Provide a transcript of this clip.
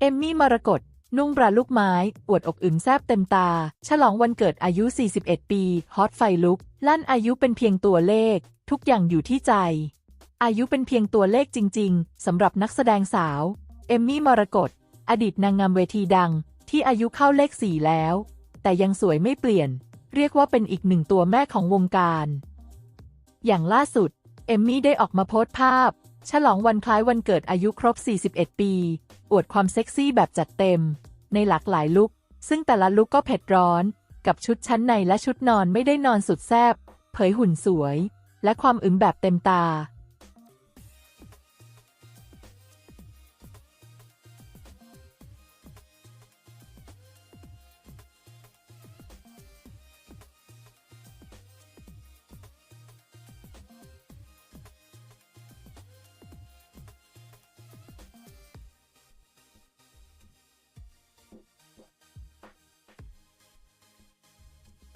เอมมี่มรกตนุ่งบราลูกไม้ อวดอกอึมแซบเต็มตา ฉลองวันเกิดอายุ 41 ปี ฮอตไฟลุก ลั่นอายุเป็นเพียงตัวเลข ทุกอย่างอยู่ที่ใจ อายุเป็นเพียงตัวเลขจริง ๆ สำหรับนักแสดงสาว เอมมี่มรกตอดีตนางงามเวทีดัง ที่อายุเข้าเลขสี่แล้ว แต่ยังสวยไม่เปลี่ยน เรียกว่าเป็นอีกหนึ่งตัวแม่ของวงการ อย่างล่าสุด เอมมี่ได้ออกมาโพสต์ภาพ ฉลองวันคล้ายวันเกิดอายุครบ 41 ปี อวดความเซ็กซี่แบบจัดเต็ม ในหลากหลายลุค ซึ่งแต่ละลุคก็เผ็ดร้อน กับชุดชั้นในและชุดนอนไม่ได้นอนสุดแซบเผยหุ่นสวย และความอึมแบบเต็มตา